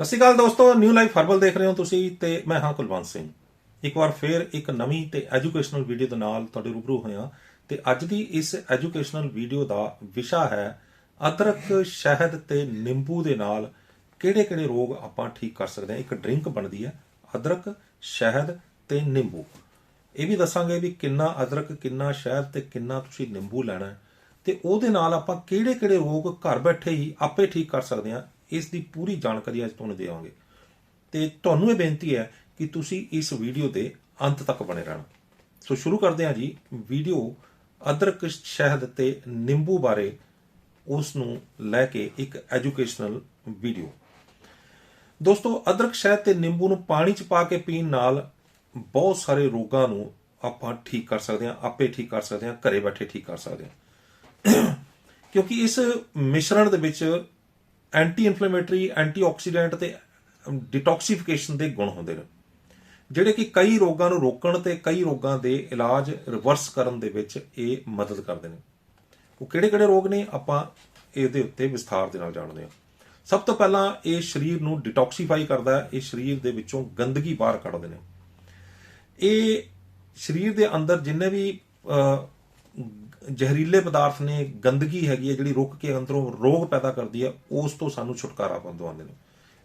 ਸਤਿ ਸ਼੍ਰੀ ਅਕਾਲ ਦੋਸਤੋ new life herbal ਦੇਖ ਰਹੇ ਹੋ ਤੁਸੀਂ ਤੇ ਮੈਂ ਹਾਂ ਕੁਲਵੰਤ ਸਿੰਘ। ਇੱਕ ਵਾਰ ਫੇਰ ਇੱਕ ਨਵੀਂ ਤੇ ਐਜੂਕੇਸ਼ਨਲ ਵੀਡੀਓ ਦੇ ਨਾਲ ਤੁਹਾਡੇ ਰੂਬਰੂ ਹੋਇਆ ਤੇ ਅੱਜ ਦੀ ਇਸ ਐਜੂਕੇਸ਼ਨਲ ਵੀਡੀਓ ਦਾ ਵਿਸ਼ਾ ਹੈ ਅਦਰਕ ਸ਼ਹਿਦ ਤੇ ਨਿੰਬੂ ਦੇ ਨਾਲ ਕਿਹੜੇ-ਕਿਹੜੇ ਰੋਗ ਆਪਾਂ ਠੀਕ ਕਰ ਸਕਦੇ ਹਾਂ। ਇੱਕ ਡਰਿੰਕ ਬਣਦੀ ਹੈ, ਅਦਰਕ, ਸ਼ਹਿਦ ਤੇ ਨਿੰਬੂ। ਇਹ ਵੀ ਦੱਸਾਂਗੇ ਵੀ ਕਿੰਨਾ ਅਦਰਕ, ਕਿੰਨਾ ਸ਼ਹਿਦ ਤੇ ਕਿੰਨਾ ਤੁਸੀਂ ਨਿੰਬੂ ਲੈਣਾ ਹੈ ਤੇ ਉਹਦੇ ਨਾਲ ਆਪਾਂ ਕਿਹੜੇ-ਕਿਹੜੇ ਰੋਗ ਘਰ ਬੈਠੇ ਹੀ ਆਪੇ ਠੀਕ ਕਰ ਸਕਦੇ ਹਾਂ। ਇਸ ਦੀ ਪੂਰੀ ਜਾਣਕਾਰੀ ਅੱਜ ਤੁਹਾਨੂੰ ਦੇਵਾਂਗੇ। ਤੇ ਤੁਹਾਨੂੰ ਇਹ ਬੇਨਤੀ ਹੈ ਕਿ ਤੁਸੀਂ ਇਸ ਵੀਡੀਓ ਦੇ ਅੰਤ ਤੱਕ ਬਣੇ ਰਹਿਣਾ। ਸੋ ਸ਼ੁਰੂ ਕਰਦੇ ਹਾਂ ਜੀ, ਵੀਡੀਓ ਅਦਰਕ ਸ਼ਹਿਦ ਤੇ ਨਿੰਬੂ ਬਾਰੇ ਉਸ ਨੂੰ ਲੈ ਕੇ ਇੱਕ ਐਜੂਕੇਸ਼ਨਲ ਵੀਡੀਓ। ਦੋਸਤੋ, ਅਦਰਕ ਸ਼ਹਿਦ ਤੇ ਨਿੰਬੂ ਨੂੰ ਪਾਣੀ ਚ ਪਾ ਕੇ ਪੀਣ ਨਾਲ ਬਹੁਤ ਸਾਰੇ ਰੋਗਾਂ ਨੂੰ ਆਪਾਂ ਠੀਕ ਕਰ ਸਕਦੇ ਹਾਂ, ਆਪੇ ਠੀਕ ਕਰ ਸਕਦੇ ਹਾਂ, ਘਰੇ ਬੈਠੇ ਠੀਕ ਕਰ ਸਕਦੇ ਹਾਂ। ਕਿਉਂਕਿ ਇਸ ਮਿਸ਼ਰਣ ਦੇ ਵਿੱਚ ਐਂਟੀ ਇਨਫਲੇਮੇਟਰੀ ਐਂਟੀਆਕਸੀਡੈਂਟ ਤੇ ਡਿਟੌਕਸੀਫਿਕੇਸ਼ਨ ਦੇ ਗੁਣ ਹੁੰਦੇ ਨੇ। ਜਿਹੜੇ ਕਿ ਕਈ ਰੋਗਾਂ ਨੂੰ ਰੋਕਣ ਤੇ ਕਈ ਰੋਗਾਂ ਦੇ ਇਲਾਜ ਰਿਵਰਸ ਕਰਨ ਦੇ ਵਿੱਚ ਇਹ ਮਦਦ ਕਰਦੇ ਨੇ। ਉਹ ਕਿਹੜੇ-ਕਿਹੜੇ ਰੋਗ ਨੇ? ਆਪਾਂ ਇਹਦੇ ਉੱਤੇ ਵਿਸਥਾਰ ਦੇ ਨਾਲ ਜਾਣਦੇ ਹਾਂ। ਸਭ ਤੋਂ ਪਹਿਲਾਂ ਇਹ ਸਰੀਰ ਨੂੰ ਡਿਟੌਕਸੀਫਾਈ ਕਰਦਾ ਹੈ। ਇਹ ਸਰੀਰ ਦੇ ਵਿੱਚੋਂ ਗੰਦਗੀ ਬਾਹਰ ਕੱਢਦੇ ਨੇ। ਇਹ ਸਰੀਰ ਦੇ ਅੰਦਰ ਜਿੰਨੇ ਵੀ ਜ਼ਹਿਰੀਲੇ ਪਦਾਰਥ ਨੇ ਗੰਦਗੀ ਹੈਗੀ ਹੈ ਜਿਹੜੀ ਰੁਕ ਕੇ ਅੰਦਰੋਂ ਰੋਗ ਪੈਦਾ ਕਰਦੀ ਹੈ ਉਸ ਤੋਂ ਸਾਨੂੰ ਛੁਟਕਾਰਾ ਪਾਉਂਦੇ ਨੇ।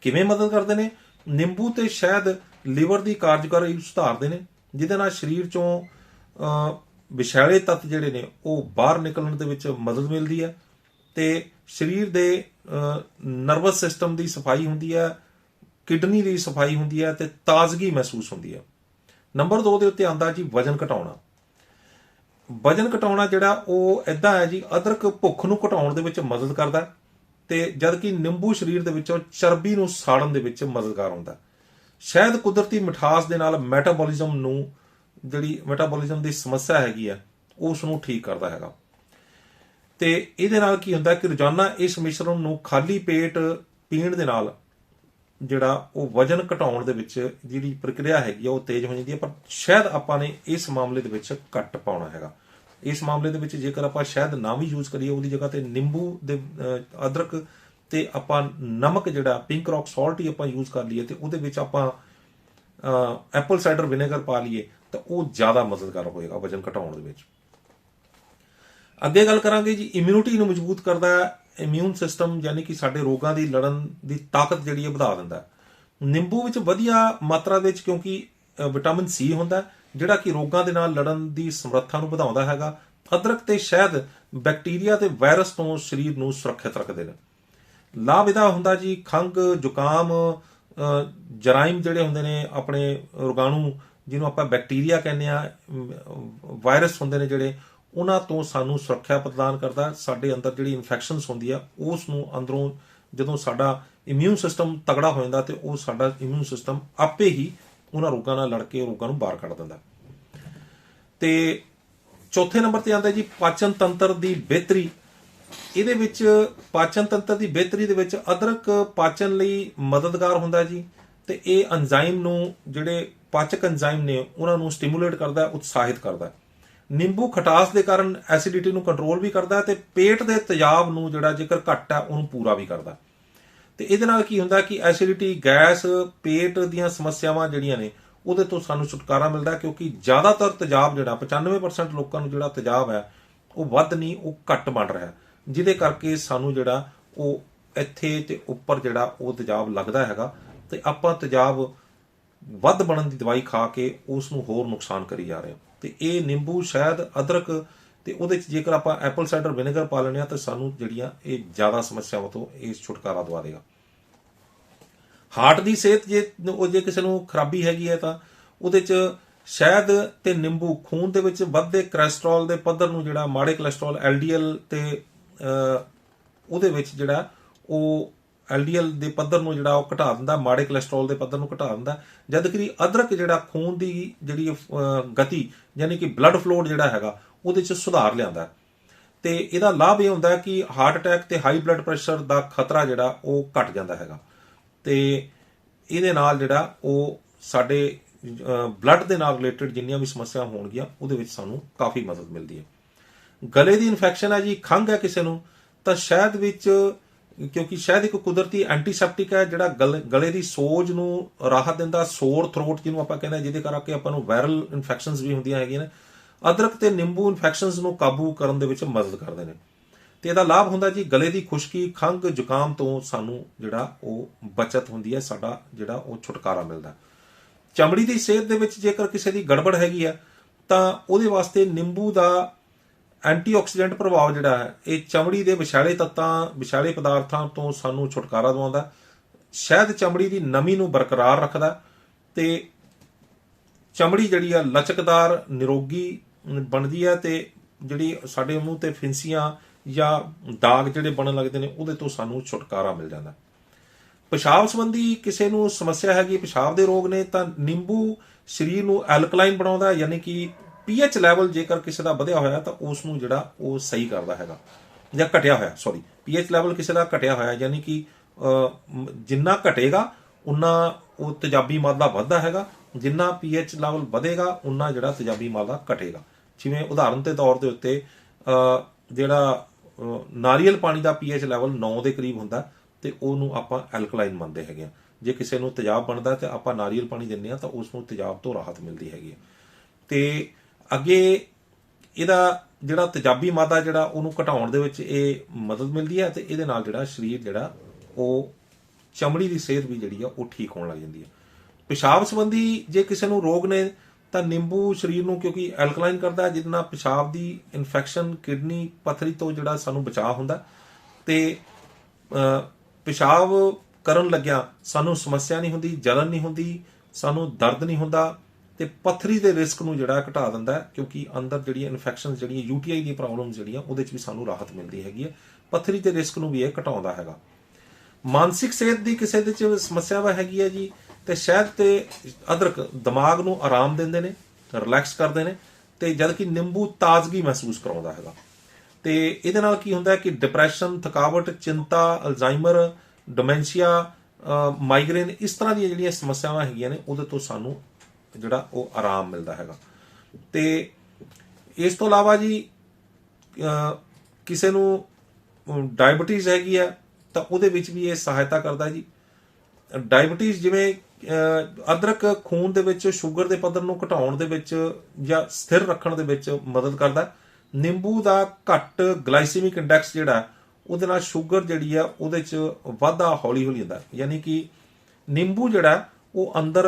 ਕਿਵੇਂ ਮਦਦ ਕਰਦੇ ਨੇ? ਨਿੰਬੂ ਤੇ ਸ਼ਹਿਦ ਲਿਵਰ ਦੀ ਕਾਰਜਕਾਰੀ ਸੁਧਾਰਦੇ ਨੇ ਜਿਹਦੇ ਨਾਲ ਸਰੀਰ ਚੋਂ ਅਹ, ਵਿਸ਼ੈਲੇ ਤੱਤ ਜਿਹੜੇ ਨੇ ਉਹ ਬਾਹਰ ਨਿਕਲਣ ਦੇ ਵਿੱਚ ਮਦਦ ਮਿਲਦੀ ਹੈ ਤੇ ਸਰੀਰ ਦੇ ਨਰਵਸ ਸਿਸਟਮ ਦੀ ਸਫ਼ਾਈ ਹੁੰਦੀ ਹੈ ਕਿਡਨੀ ਦੀ ਸਫ਼ਾਈ ਹੁੰਦੀ ਹੈ ਤੇ ਤਾਜ਼ਗੀ ਮਹਿਸੂਸ ਹੁੰਦੀ ਹੈ। ਨੰਬਰ 2 ਦੇ ਉੱਤੇ ਆਂਦਾ ਜੀ ਵਜਨ ਘਟਾਉਣਾ। ਵਜਨ ਘਟਾਉਣਾ ਜਿਹੜਾ ਉਹ ਇਦਾਂ ਹੈ ਜੀ, ਅਦਰਕ ਭੁੱਖ ਨੂੰ ਘਟਾਉਣ ਦੇ ਵਿੱਚ ਮਦਦ ਕਰਦਾ ਹੈ ਤੇ ਜਦ ਨਿੰਬੂ ਸਰੀਰ ਦੇ ਵਿੱਚੋਂ ਚਰਬੀ ਨੂੰ ਸਾੜਨ ਦੇ ਵਿੱਚ ਮਦਦਗਾਰ ਹੁੰਦਾ ਸ਼ਾਇਦ ਕੁਦਰਤੀ ਮਿਠਾਸ ਦੇ ਨਾਲ ਮੈਟਾਬੋਲਿਜ਼ਮ ਨੂੰ, ਜਿਹੜੀ ਮੈਟਾਬੋਲਿਜ਼ਮ ਦੀ ਸਮੱਸਿਆ ਹੈਗੀ ਆ, ਉਸ ਨੂੰ ਠੀਕ ਕਰਦਾ ਹੈਗਾ। ਤੇ ਇਹਦੇ ਨਾਲ ਕੀ ਹੁੰਦਾ ਕਿ ਰੋਜ਼ਾਨਾ ਇਸ ਮਿਸ਼ਰਣ ਨੂੰ ਖਾਲੀ ਪੇਟ ਪੀਣ ਦੇ ਨਾਲ ਜਿਹੜਾ ਉਹ ਵਜਨ ਘਟਾਉਣ ਦੇ ਵਿੱਚ ਜਿਹੜੀ ਪ੍ਰਕਿਰਿਆ ਹੈਗੀ ਆ, ਉਹ ਤੇਜ਼ ਹੋ ਜਾਂਦੀ ਹੈ ਪਰ ਸ਼ਾਇਦ ਆਪਾਂ ਨੇ ਇਸ ਮਾਮਲੇ ਦੇ ਵਿੱਚ ਘੱਟ ਪਾਉਣਾ ਹੈਗਾ। ਇਸ ਮਾਮਲੇ ਦੇ ਵਿੱਚ ਜੇਕਰ ਆਪਾਂ ਸ਼ਾਇਦ ਨਾ ਵੀ ਯੂਜ਼ ਕਰੀਏ, ਉਹਦੀ ਜਗ੍ਹਾ ਤੇ ਨਿੰਬੂ ਦੇ ਅਦਰਕ ਤੇ ਆਪਾਂ ਨਮਕ ਜਿਹੜਾ ਪਿੰਕ ਰੌਕ ਸਾਲਟ ਹੀ ਆਪਾਂ ਯੂਜ਼ ਕਰ ਲਈਏ ਤੇ ਉਹਦੇ ਵਿੱਚ ਆਪਾਂ ਐਪਲ ਸਾਈਡਰ ਵਿਨੇਗਰ ਪਾ ਲਈਏ, ਤਾਂ ਉਹ ਜ਼ਿਆਦਾ ਮਦਦਗਾਰ ਹੋਏਗਾ ਵਜਨ ਘਟਾਉਣ ਦੇ ਵਿੱਚ। ਅੱਗੇ ਗੱਲ ਕਰਾਂਗੇ ਜੀ ਇਮਿਊਨਿਟੀ ਨੂੰ ਮਜ਼ਬੂਤ ਕਰਦਾ ਇਮਿਊਨ ਸਿਸਟਮ ਯਾਨੀ ਕਿ ਸਾਡੇ ਰੋਗਾਂ ਦੀ ਲੜਨ ਦੀ ਤਾਕਤ ਜਿਹੜੀ ਹੈ, ਵਧਾ ਦਿੰਦਾ ਹੈ। ਨਿੰਬੂ ਵਿੱਚ ਵਧੀਆ ਮਾਤਰਾ ਦੇ ਵਿੱਚ ਕਿਉਂਕਿ ਵਿਟਾਮਿਨ ਸੀ ਹੁੰਦਾ ਜਿਹੜਾ ਕਿ ਰੋਗਾਂ ਦੇ ਨਾਲ ਲੜਨ ਦੀ ਸਮਰੱਥਾ ਨੂੰ ਵਧਾਉਂਦਾ ਹੈਗਾ। ਅਦਰਕ ਤੇ ਸ਼ਹਿਦ ਬੈਕਟੀਰੀਆ ਤੇ ਵਾਇਰਸ ਤੋਂ ਸਰੀਰ ਨੂੰ ਸੁਰੱਖਿਅਤ ਰੱਖਦੇ ਨੇ। ਲਾਭ ਇਹਦਾ ਹੁੰਦਾ ਜੀ ਖੰਗ ਜ਼ੁਕਾਮ ਜਰਾਇਮ ਜਿਹੜੇ ਹੁੰਦੇ ਨੇ ਆਪਣੇ ਰੋਗਾਣੂ, ਜਿਹਨੂੰ ਆਪਾਂ ਬੈਕਟੀਰੀਆ ਕਹਿੰਦੇ ਆ ਵਾਇਰਸ ਹੁੰਦੇ ਨੇ ਜਿਹੜੇ ਉਹਨਾਂ ਤੋਂ ਸਾਨੂੰ ਸੁਰੱਖਿਆ ਪ੍ਰਦਾਨ ਕਰਦਾ, ਸਾਡੇ ਅੰਦਰ ਜਿਹੜੀ ਇਨਫੈਕਸ਼ਨਸ ਹੁੰਦੀ ਆ, ਉਸ ਨੂੰ ਅੰਦਰੋਂ ਜਦੋਂ ਸਾਡਾ ਇਮਿਊਨ ਸਿਸਟਮ ਤਗੜਾ ਹੋ ਜਾਂਦਾ ਤੇ ਉਹ ਸਾਡਾ ਇਮਿਊਨ ਸਿਸਟਮ ਆਪੇ ਹੀ ਉਹਨਾਂ ਰੋਗਾਂ ਨਾਲ ਲੜ ਕੇ ਰੋਗਾਂ ਨੂੰ ਬਾਹਰ ਕੱਢ ਦਿੰਦਾ। ਤੇ ਚੌਥੇ ਨੰਬਰ ਤੇ ਆਉਂਦਾ ਜੀ, ਪਾਚਨ ਤੰਤਰ ਦੀ ਬਿਹਤਰੀ। ਇਹਦੇ ਵਿੱਚ ਪਾਚਨ ਤੰਤਰ ਦੀ ਬਿਹਤਰੀ ਦੇ ਵਿੱਚ ਅਦਰਕ ਪਾਚਨ ਲਈ ਮਦਦਗਾਰ ਹੁੰਦਾ ਜੀ ਤੇ ਇਹ ਐਂਜ਼ਾਈਮ ਨੂੰ ਜਿਹੜੇ ਪਾਚਕ ਐਂਜ਼ਾਈਮ ਨੇ, ਉਹਨਾਂ ਨੂੰ ਸਟਿਮੂਲੇਟ ਕਰਦਾ, ਉਤਸ਼ਾਹਿਤ ਕਰਦਾ। ਨਿੰਬੂ ਖਟਾਸ ਦੇ ਕਾਰਨ ਐਸਿਡਿਟੀ ਨੂੰ ਕੰਟਰੋਲ ਵੀ ਕਰਦਾ ਹੈ ਤੇ ਪੇਟ ਦੇ ਤੇਜ਼ਾਬ ਨੂੰ ਜਿਹੜਾ ਜੇਕਰ ਘੱਟ ਹੈ ਉਹਨੂੰ ਪੂਰਾ ਵੀ ਕਰਦਾ ਹੈ। ਤੇ ਇਹਦੇ ਨਾਲ ਕੀ ਹੁੰਦਾ ਕਿ ਐਸਿਡਿਟੀ, ਗੈਸ, ਪੇਟ ਦੀਆਂ ਸਮੱਸਿਆਵਾਂ ਜਿਹੜੀਆਂ ਨੇ, ਉਹਦੇ ਤੋਂ ਸਾਨੂੰ ਛੁਟਕਾਰਾ ਮਿਲਦਾ ਕਿਉਂਕਿ ਜ਼ਿਆਦਾਤਰ ਤੇਜ਼ਾਬ ਜਿਹੜਾ 95% ਲੋਕਾਂ ਨੂੰ ਜਿਹੜਾ ਤੇਜ਼ਾਬ ਹੈ, ਉਹ ਵੱਧ ਨਹੀਂ, ਉਹ ਘੱਟ ਬਣ ਰਿਹਾ ਜਿਹਦੇ ਕਰਕੇ ਸਾਨੂੰ ਜਿਹੜਾ ਉਹ ਇੱਥੇ ਤੇ ਉੱਪਰ ਜਿਹੜਾ ਉਹ ਤੇਜ਼ਾਬ ਲੱਗਦਾ ਹੈਗਾ ਤੇ ਆਪਾਂ ਤੇਜ਼ਾਬ ਵੱਧ ਬਣਨ ਦੀ ਦਵਾਈ ਖਾ ਕੇ ਉਸ ਨੂੰ ਹੋਰ ਨੁਕਸਾਨ ਕਰੀ ਜਾ ਰਹੇ ਹਾਂ ਤੇ ਇਹ ਨਿੰਬੂ ਸ਼ਹਿਦ ਅਦਰਕ ਤੇ ਉਹਦੇ ਚ ਜੇਕਰ ਆਪਾਂ ਐਪਲ ਸਾਈਡਰ ਵਿਨੇਗਰ ਪਾ ਲੈਂਦੇ ਆ ਤਾਂ ਸਾਨੂੰ ਜਿਹੜੀਆਂ ਇਹ ਜ਼ਿਆਦਾ ਸਮੱਸਿਆਵਾਂ ਤੋਂ ਇਹ ਛੁਟਕਾਰਾ ਦਵਾ ਦੇਗਾ। ਹਾਰਟ ਦੀ ਸਿਹਤ ਜੇ ਉਹ ਜੇ ਕਿਸੇ ਨੂੰ ਖਰਾਬੀ ਹੈਗੀ ਹੈ ਤਾਂ ਉਹਦੇ ਚ ਸ਼ਹਿਦ ਤੇ ਨਿੰਬੂ ਖੂਨ ਦੇ ਵਿੱਚ ਵੱਧਦੇ ਕੋਲੇਸਟ੍ਰੋਲ ਦੇ ਪੱਧਰ ਨੂੰ ਜਿਹੜਾ ਮਾੜੇ ਕੋਲੇਸਟ੍ਰੋਲ ਐਲਡੀਐਲ ਤੇ ਅਹ, ਉਹਦੇ ਵਿੱਚ ਜਿਹੜਾ ਉਹ ਐਲਡੀਐਲ ਦੇ ਪੱਧਰ ਨੂੰ ਜਿਹੜਾ ਉਹ ਘਟਾ ਦਿੰਦਾ ਮਾੜੇ ਕੋਲੇਸਟ੍ਰੋਲ ਦੇ ਪੱਧਰ ਨੂੰ ਘਟਾ ਦਿੰਦਾ। ਜਦ ਕਿ ਅਦਰਕ ਜਿਹੜਾ ਖੂਨ ਦੀ ਜਿਹੜੀ ਗਤੀ ਯਾਨੀ ਕਿ ਬਲੱਡ ਫਲੋ ਜਿਹੜਾ ਹੈਗਾ, ਉਹਦੇ ਚ ਸੁਧਾਰ ਲਿਆਂਦਾ ਤੇ ਇਹਦਾ ਲਾਭ ਇਹ ਹੁੰਦਾ ਕਿ ਹਾਰਟ ਅਟੈਕ ਤੇ ਹਾਈ ਬਲੱਡ ਪ੍ਰੈਸ਼ਰ ਦਾ ਖਤਰਾ ਜਿਹੜਾ, ਉਹ ਘਟ ਜਾਂਦਾ ਹੈਗਾ। ਤੇ ਇਹਦੇ ਨਾਲ ਜਿਹੜਾ, ਉਹ ਸਾਡੇ ਬਲੱਡ ਦੇ ਨਾਲ ਰਿਲੇਟਡ ਜਿੰਨੀਆਂ ਵੀ ਸਮੱਸਿਆ ਹੋਣਗੀਆਂ, ਉਹਦੇ ਵਿੱਚ ਸਾਨੂੰ ਕਾਫੀ ਮਦਦ ਮਿਲਦੀ ਹੈ। ਗਲੇ ਦੀ ਇਨਫੈਕਸ਼ਨ ਹੈ ਜੀ, ਖੰਘ ਹੈ ਕਿਸੇ ਨੂੰ, ਤਾਂ ਸ਼ਹਿਦ ਵਿੱਚ ਕਿਉਂਕਿ ਸ਼ਾਇਦ ਇੱਕ ਕੁਦਰਤੀ ਐਂਟੀਸੈਪਟਿਕ ਹੈ ਜਿਹੜਾ ਗਲ- ਗਲੇ ਦੀ ਸੋਜ ਨੂੰ ਰਾਹਤ ਦਿੰਦਾ, ਸੋਰ ਥਰੋਟ ਜਿਹਨੂੰ ਆਪਾਂ ਕਹਿੰਦੇ ਹਾਂ, ਜਿਹਦੇ ਕਰਕੇ ਆਪਾਂ ਨੂੰ ਵਾਇਰਲ ਇਨਫੈਕਸ਼ਨਸ ਵੀ ਹੁੰਦੀਆਂ ਹੈਗੀਆਂ ਨੇ। ਅਦਰਕ ਤੇ ਨਿੰਬੂ ਇਨਫੈਕਸ਼ਨਸ ਨੂੰ ਕਾਬੂ ਕਰਨ ਦੇ ਵਿੱਚ ਮਦਦ ਕਰਦੇ ਨੇ। ਤੇ ਇਹਦਾ ਲਾਭ ਹੁੰਦਾ ਜੀ ਗਲੇ ਦੀ ਖੁਸ਼ਕੀ ਖੰਗ ਜ਼ੁਕਾਮ ਤੋਂ ਸਾਨੂੰ ਜਿਹੜਾ ਉਹ ਬਚਤ ਹੁੰਦੀ ਹੈ, ਸਾਡਾ ਜਿਹੜਾ ਉਹ ਛੁਟਕਾਰਾ ਮਿਲਦਾ। ਚਮੜੀ ਦੀ ਸਿਹਤ ਦੇ ਵਿੱਚ ਜੇਕਰ ਕਿਸੇ ਦੀ ਗੜਬੜ ਹੈਗੀ ਆ, ਤਾਂ ਉਹਦੇ ਵਾਸਤੇ ਨਿੰਬੂ ਦਾ ਐਂਟੀਆਕਸੀਡੈਂਟ ਪ੍ਰਭਾਵ ਜਿਹੜਾ ਹੈ, ਇਹ ਚਮੜੀ ਦੇ ਵਿਸ਼ਾਲੇ ਤੱਤਾਂ ਵਿਸ਼ਾਲੇ ਪਦਾਰਥਾਂ ਤੋਂ ਸਾਨੂੰ ਛੁਟਕਾਰਾ ਦਿਵਾਉਂਦਾ ਸ਼ਾਇਦ ਚਮੜੀ ਦੀ ਨਮੀ ਨੂੰ ਬਰਕਰਾਰ ਰੱਖਦਾ ਤੇ ਚਮੜੀ ਜਿਹੜੀ ਆ, ਲਚਕਦਾਰ, ਨਿਰੋਗੀ ਬਣਦੀ ਹੈ ਤੇ ਜਿਹੜੀ ਸਾਡੇ ਮੂੰਹ ਤੇ ਫਿੰਸੀਆਂ ਜਾਂ ਦਾਗ ਜਿਹੜੇ ਬਣਨ ਲੱਗਦੇ ਨੇ, ਉਹਦੇ ਤੋਂ ਸਾਨੂੰ ਛੁਟਕਾਰਾ ਮਿਲ ਜਾਂਦਾ ਪਿਸ਼ਾਬ ਸੰਬੰਧੀ ਕਿਸੇ ਨੂੰ ਸਮੱਸਿਆ ਹੈਗੀ, ਪਿਸ਼ਾਬ ਦੇ ਰੋਗ ਨੇ, ਤਾਂ ਨਿੰਬੂ ਸਰੀਰ ਨੂੰ ਐਲਕਲਾਈਨ ਬਣਾਉਂਦਾ ਯਾਨੀ ਕਿ ਪੀਐਚ ਲੈਵਲ ਜੇਕਰ ਕਿਸੇ ਦਾ ਵਧਿਆ ਹੋਇਆ ਤਾਂ ਉਸ ਨੂੰ ਜਿਹੜਾ ਉਹ ਸਹੀ ਕਰਦਾ ਹੈਗਾ। ਜਾਂ ਘਟਿਆ ਹੋਇਆ ਸੌਰੀ ਪੀਐਚ ਲੈਵਲ ਕਿਸੇ ਦਾ ਘਟਿਆ ਹੋਇਆ, ਯਾਨੀ ਕਿ ਜਿੰਨਾ ਘਟੇਗਾ, ਉਨਾ ਉਹ ਤੇਜ਼ਾਬੀ ਮਾਦਾ ਵੱਧਦਾ ਹੈਗਾ, ਜਿੰਨਾ ਪੀਐਚ ਲੈਵਲ ਵਧੇਗਾ, ਉਨਾ ਜਿਹੜਾ ਤੇਜ਼ਾਬੀ ਮਾਦਾ ਘਟੇਗਾ। ਜਿਵੇਂ ਉਦਾਹਰਨ ਦੇ ਤੌਰ ਦੇ ਉੱਤੇ ਜਿਹੜਾ ਨਾਰੀਅਲ ਪਾਣੀ ਦਾ ਪੀਐਚ ਲੈਵਲ 9 ਦੇ ਕਰੀਬ ਹੁੰਦਾ, ਤੇ ਉਹਨੂੰ ਆਪਾਂ ਐਲਕਲਾਈਨ ਮੰਨਦੇ ਹੈਗੇ ਆ। ਜੇ ਕਿਸੇ ਨੂੰ ਤੇਜ਼ਾਬ ਬਣਦਾ ਤੇ ਆਪਾਂ ਨਾਰੀਅਲ ਪਾਣੀ ਦਿੰਦੇ ਆ ਤਾਂ ਉਸ ਨੂੰ ਤੇਜ਼ਾਬ ਤੋਂ ਰਾਹਤ ਮਿਲਦੀ ਹੈਗੀ ਹੈ ਤੇ ਅੱਗੇ ਇਹਦਾ ਜਿਹੜਾ ਤੇਜ਼ਾਬੀ ਮਾਦਾ ਜਿਹੜਾ ਉਹਨੂੰ ਘਟਾਉਣ ਦੇ ਵਿੱਚ ਇਹ ਮਦਦ ਮਿਲਦੀ ਹੈ ਤੇ ਇਹਦੇ ਨਾਲ ਜਿਹੜਾ ਸਰੀਰ ਜਿਹੜਾ ਉਹ ਚਮੜੀ ਦੀ ਸਿਹਤ ਵੀ ਜਿਹੜੀ ਆ ਉਹ ਠੀਕ ਹੋਣ ਲੱਗ ਜਾਂਦੀ ਹੈ। ਪਿਸ਼ਾਬ ਸੰਬੰਧੀ ਜੇ ਕਿਸੇ ਨੂੰ ਰੋਗ ਨੇ ਤਾਂ ਨਿੰਬੂ ਸਰੀਰ ਨੂੰ ਕਿਉਂਕਿ ਐਲਕਲਾਈਨ ਕਰਦਾ ਹੈ ਜਿਹਦੇ ਨਾਲ ਪਿਸ਼ਾਬ ਦੀ ਇਨਫੈਕਸ਼ਨ ਕਿਡਨੀ ਪਥਰੀ ਤੋਂ ਜਿਹੜਾ ਸਾਨੂੰ ਬਚਾਅ ਹੁੰਦਾ। ਤੇ ਅਹ, ਪਿਸ਼ਾਬ ਕਰਨ ਲੱਗਿਆ ਸਾਨੂੰ ਸਮੱਸਿਆ ਨਹੀਂ ਹੁੰਦੀ ਜਲਨ ਨਹੀਂ ਹੁੰਦੀ ਸਾਨੂੰ ਦਰਦ ਨਹੀਂ ਹੁੰਦਾ ਤੇ ਪਥਰੀ ਦੇ ਰਿਸਕ ਨੂੰ ਜਿਹੜਾ ਘਟਾ ਦਿੰਦਾ ਕਿਉਂਕਿ ਅੰਦਰ ਜਿਹੜੀਆਂ ਇਨਫੈਕਸ਼ਨ ਜਿਹੜੀਆਂ ਯੂਟੀਆਈ ਦੀਆਂ ਪ੍ਰੋਬਲਮਸ ਜਿਹੜੀਆਂ, ਉਹਦੇ 'ਚ ਵੀ ਸਾਨੂੰ ਰਾਹਤ ਮਿਲਦੀ ਹੈਗੀ ਹੈ। ਪਥਰੀ ਦੇ ਰਿਸਕ ਨੂੰ ਵੀ ਇਹ ਘਟਾਉਂਦਾ ਹੈਗਾ। ਮਾਨਸਿਕ ਸਿਹਤ ਦੀ ਕਿਸੇ ਦੇ ਚ ਸਮੱਸਿਆਵਾ ਹੈਗੀ ਹੈ ਜੀ, ਤੇ ਸ਼ਹਿਦ ਤੇ ਅਦਰਕ ਦਿਮਾਗ ਨੂੰ ਆਰਾਮ ਦਿੰਦੇ ਨੇ ਰਿਲੈਕਸ ਕਰਦੇ ਨੇ, ਤੇ ਜਦ ਕਿ ਨਿੰਬੂ ਤਾਜ਼ਗੀ ਮਹਿਸੂਸ ਕਰਾਉਂਦਾ ਹੈਗਾ। ਤੇ ਇਹਦੇ ਨਾਲ ਕੀ ਹੁੰਦਾ ਕਿ ਡਿਪਰੈਸ਼ਨ ਥਕਾਵਟ, ਚਿੰਤਾ ਅਲਜ਼ਾਈਮਰ ਡੋਮੈਂਸ਼ੀਆ ਮਾਈਗ੍ਰੇਨ ਇਸ ਤਰ੍ਹਾਂ ਦੀਆਂ ਜਿਹੜੀਆਂ ਸਮੱਸਿਆਵਾਂ ਹੈਗੀਆਂ ਨੇ, ਉਹਦੇ ਤੋਂ ਸਾਨੂੰ ਜਿਹੜਾ ਉਹ ਆਰਾਮ ਮਿਲਦਾ ਹੈਗਾ। ਤੇ ਇਸ ਤੋਂ ਇਲਾਵਾ ਜੀ ਕਿਸੇ ਨੂੰ ਡਾਇਬੀਟੀਜ਼ ਹੈਗੀ ਆ, ਤਾਂ ਉਹਦੇ ਵਿੱਚ ਵੀ ਇਹ ਸਹਾਇਤਾ ਕਰਦਾ ਜੀ। ਡਾਇਬੀਟੀਜ਼ ਜਿਵੇਂ ਅਦਰਕ ਖੂਨ ਦੇ ਵਿੱਚ, ਸ਼ੂਗਰ ਦੇ ਪੱਧਰ ਨੂੰ ਘਟਾਉਣ ਦੇ ਵਿੱਚ ਜਾਂ ਸਥਿਰ ਰੱਖਣ ਦੇ ਵਿੱਚ ਮਦਦ ਕਰਦਾ। ਨਿੰਬੂ ਦਾ ਘੱਟ ਗਲਾਈਸੀਮਿਕ ਇੰਡੈਕਸ ਜਿਹੜਾ, ਉਹਦੇ ਨਾਲ ਸ਼ੂਗਰ ਜਿਹੜੀ ਆ, ਉਹਦੇ 'ਚ ਵਾਧਾ ਹੌਲੀ ਹੌਲੀ ਹੁੰਦਾ। ਯਾਨੀ ਕਿ ਨਿੰਬੂ ਜਿਹੜਾ ਉਹ ਅੰਦਰ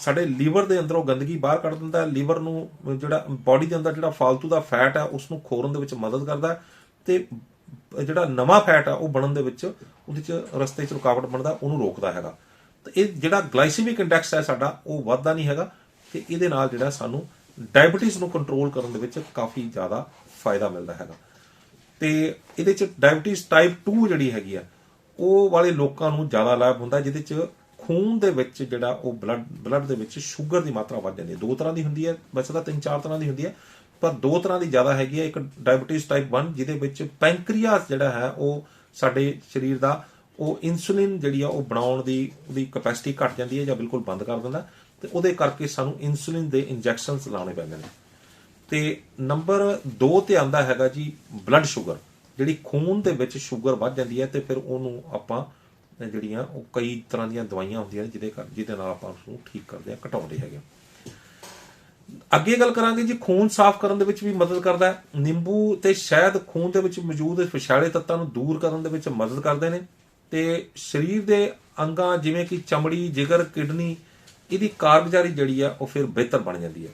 ਸਾਡੇ ਲੀਵਰ ਦੇ ਅੰਦਰ ਉਹ ਗੰਦਗੀ ਬਾਹਰ ਕੱਢ ਦਿੰਦਾ ਹੈ, ਲੀਵਰ ਨੂੰ ਜਿਹੜਾ ਬਾਡੀ ਦੇ ਅੰਦਰ ਜਿਹੜਾ ਫਾਲਤੂ ਦਾ ਫੈਟ ਹੈ ਉਸ ਨੂੰ ਖੋਰਨ ਦੇ ਵਿੱਚ ਮਦਦ ਕਰਦਾ ਹੈ ਤੇ ਜਿਹੜਾ ਨਵਾਂ ਫੈਟ ਆ ਉਹ ਬਣਨ ਦੇ ਵਿੱਚ ਉਹਦੇ ਚ ਰਸਤੇ 'ਚ ਰੁਕਾਵਟ ਬਣਦਾ ਉਹਨੂੰ ਰੋਕਦਾ ਹੈਗਾ। ਤੇ ਇਹ ਜਿਹੜਾ ਗਲਾਈਸੀਮਿਕ ਇੰਡੈਕਸ ਹੈ ਸਾਡਾ, ਉਹ ਵੱਧਦਾ ਨਹੀਂ ਹੈਗਾ ਤੇ ਇਹਦੇ ਨਾਲ ਜਿਹੜਾ ਸਾਨੂੰ ਡਾਇਬੀਟੀਜ਼ ਨੂੰ ਕੰਟਰੋਲ ਕਰਨ ਦੇ ਵਿੱਚ ਕਾਫੀ ਜ਼ਿਆਦਾ ਫਾਇਦਾ ਮਿਲਦਾ ਹੈਗਾ। ਤੇ ਇਹਦੇ ਚ ਡਾਇਬੀਟੀਜ਼ ਟਾਈਪ 2 ਜਿਹੜੀ ਹੈਗੀ ਆ ਉਹ ਵਾਲੇ ਲੋਕਾਂ ਨੂੰ ਜ਼ਿਆਦਾ ਲਾਭ ਹੁੰਦਾ ਜਿਹਦੇ ਚ ਖੂਨ ਦੇ ਵਿੱਚ ਜਿਹੜਾ ਉਹ ਬਲੱਡ ਬਲੱਡ ਦੇ ਵਿੱਚ ਸ਼ੂਗਰ ਦੀ ਮਾਤਰਾ ਵੱਧ ਜਾਂਦੀ ਹੈ। ਦੋ ਤਰ੍ਹਾਂ ਦੀ ਹੁੰਦੀ ਹੈ, ਵੈਸੇ ਤਾਂ ਤਿੰਨ ਚਾਰ ਤਰ੍ਹਾਂ ਦੀ ਹੁੰਦੀ ਹੈ, ਪਰ ਦੋ ਤਰ੍ਹਾਂ ਦੀ ਜ਼ਿਆਦਾ ਹੈਗੀ ਹੈ। ਇੱਕ ਡਾਇਬੀਟੀਜ਼ ਟਾਈਪ 1 ਜਿਹਦੇ ਵਿੱਚ ਪੈਂਕਰੀਆਸ ਜਿਹੜਾ ਹੈ, ਉਹ ਸਾਡੇ ਸਰੀਰ ਦਾ, ਉਹ ਇਨਸੂਲਿਨ ਜਿਹੜੀ ਆ, ਉਹ ਬਣਾਉਣ ਦੀ, ਉਹਦੀ ਕਪੈਸਿਟੀ ਘਟ ਜਾਂਦੀ ਹੈ ਜਾਂ ਬਿਲਕੁਲ ਬੰਦ ਕਰ ਦਿੰਦਾ ਤੇ ਉਹਦੇ ਕਰਕੇ ਸਾਨੂੰ ਇਨਸੂਲਿਨ ਦੇ ਇੰਜੈਕਸ਼ਨਸ ਲਾਉਣੇ ਪੈਂਦੇ ਨੇ। ਤੇ ਨੰਬਰ 2 ਤੇ ਆਂਦਾ ਹੈਗਾ ਜੀ ਬਲੱਡ ਸ਼ੂਗਰ ਜਿਹੜੀ ਖੂਨ ਦੇ ਵਿੱਚ ਸ਼ੂਗਰ ਵੱਧ ਜਾਂਦੀ ਹੈ ਤੇ ਫਿਰ ਉਹਨੂੰ ਆਪਾਂ ਜਿਹੜੀਆਂ ਉਹ ਕਈ ਤਰ੍ਹਾਂ ਦੀਆਂ ਦਵਾਈਆਂ ਹੁੰਦੀਆਂ ਨੇ ਜਿਹਦੇ ਕਰ, ਜਿਹਦੇ ਨਾਲ ਆਪਾਂ ਉਸ ਨੂੰ ਠੀਕ ਕਰਦੇ ਆ ਘਟਾਉਂਦੇ ਹੈਗੇ ਆ। ਅੱਗੇ ਗੱਲ ਕਰਾਂਗੇ ਜੀ, ਖੂਨ ਸਾਫ਼ ਕਰਨ ਦੇ ਵਿੱਚ ਵੀ ਮਦਦ ਕਰਦਾ ਹੈ। ਨਿੰਬੂ ਤੇ ਸ਼ਹਿਦ ਖੂਨ ਦੇ ਵਿੱਚ ਮੌਜੂਦ ਵਿਸ਼ਾਲੇ ਤੱਤਾਂ ਨੂੰ ਦੂਰ ਕਰਨ ਦੇ ਵਿੱਚ ਮਦਦ ਕਰਦੇ ਨੇ ਤੇ ਸਰੀਰ ਦੇ ਅੰਗਾਂ ਜਿਵੇਂ ਕਿ ਚਮੜੀ, ਜਿਗਰ, ਕਿਡਨੀ, ਇਹਦੀ ਕਾਰਗੁਜ਼ਾਰੀ ਜਿਹੜੀ ਆ, ਉਹ ਫਿਰ ਬਿਹਤਰ ਬਣ ਜਾਂਦੀ ਹੈ।